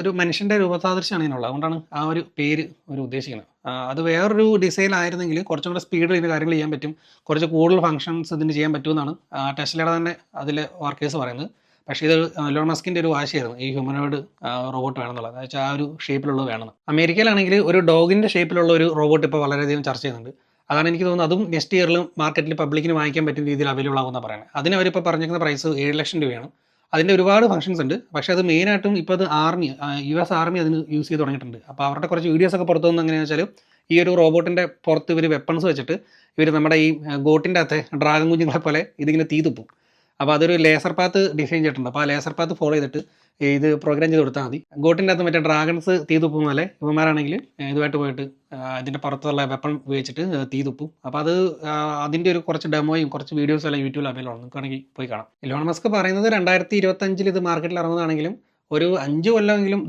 ഒരു മനുഷ്യന്റെ രൂപസാദൃശ്യമാണ് ഇതിനുള്ളത്. അതുകൊണ്ടാണ് ആ ഒരു പേര് ഒരു ഉദ്ദേശിക്കുന്നത് അത് വേറൊരു ഡിസൈൻ ആയിരുന്നെങ്കിൽ കുറച്ചും കൂടെ സ്പീഡിൽ ഇതിന് കാര്യങ്ങൾ ചെയ്യാൻ പറ്റും. കുറച്ച് കൂടുതൽ ഫങ്ഷൻസ് ഇതിന് ചെയ്യാൻ പറ്റുമെന്നാണ് ടെസ്ലയുടെ തന്നെ അതിൽ വർക്കേഴ്സ് പറയുന്നത്. പക്ഷേ ഇത് ലോൺ മസ്കിന്റെ ഒരു വാശിയായിരുന്നു. ഈ ഹ്യൂമനോയിഡ് റോബോട്ട് വേണമെന്നുള്ളത്. എന്ന് വെച്ചാൽ ആ ഒരു ഷേപ്പിലുള്ളത് വേണം അമേരിക്കയിലാണെങ്കിൽ ഒരു ഡോഗിന്റെ ഷേപ്പിലുള്ള ഒരു റോബോട്ട് ഇപ്പോൾ വളരെയധികം ചർച്ച ചെയ്യുന്നുണ്ട്. അതാണ് എനിക്ക് തോന്നുന്നത്. അതും നെക്സ്റ്റ് ഇയറിലും മാർക്കറ്റിൽ പബ്ലിക്കിന് വാങ്ങിക്കാൻ പറ്റുന്ന രീതിയിൽ അവൈലബിൾ ആകുമെന്നാണ് പറയുന്നത്. അതിന് അവരിപ്പോൾ പറഞ്ഞിരിക്കുന്ന പ്രൈസ് ഏഴ് ലക്ഷം രൂപയാണ്. അതിന്റെ ഒരുപാട് ഫങ്ഷൻസ് ഉണ്ട്. പക്ഷേ അത് മെയിനായിട്ടും ഇപ്പോൾ അത് ആർമി യു എസ് ആർമി അതിന് യൂസ് ചെയ്ത് തുടങ്ങിയിട്ടുണ്ട്. അപ്പോൾ അവരുടെ കുറച്ച് വീഡിയോസ് ഒക്കെ പുറത്തു വന്ന് എങ്ങനെയാണെന്ന് വെച്ചാൽ ഈ ഒരു റോബോട്ടിന്റെ പുറത്ത് ഇവർ വെപ്പൺസ് വെച്ചിട്ട് ഇവർ നമ്മുടെ ഈ ഗോട്ടിന്റെ അകത്തെ ഡ്രാഗൺ കുഞ്ഞുങ്ങളെ പോലെ ഇതിങ്ങനെ തീ തുപ്പും. അപ്പോൾ അതൊരു ലേസർ പാത്ത് ഡിസൈൻ ചെയ്തിട്ടുണ്ട്. അപ്പോൾ ആ ലേസർ പാത്ത് ഫോളോ ചെയ്തിട്ട് ഇത് പ്രോഗ്രാം ചെയ്ത് കൊടുത്താൽ മതി. ഗോട്ടിന്റെ അകത്ത് മറ്റേ ഡ്രാഗൺസ് തീ തുപ്പും പോലെ ഇവന്മാരാണെങ്കിൽ ഇതുമായിട്ട് പോയിട്ട് അതിന്റെ പുറത്തുള്ള വെപ്പൺ ഉപയോഗിച്ചിട്ട് തീ തുപ്പും. അപ്പോൾ അത് അതിന്റെ ഒരു കുറച്ച് ഡെമോയും കുറച്ച് വീഡിയോസും എല്ലാം യൂട്യൂബിൽ അവൈലബിൾ ആണ്. നിങ്ങൾക്ക് പോയി കാണാം. ഇലോൺ മസ്ക് പറയുന്നത് രണ്ടായിരത്തി ഇരുപത്തഞ്ചിൽ ഇത് മാർക്കറ്റിൽ ഇറങ്ങുന്നതാണെങ്കിലും ഒരു അഞ്ച് കൊല്ലമെങ്കിലും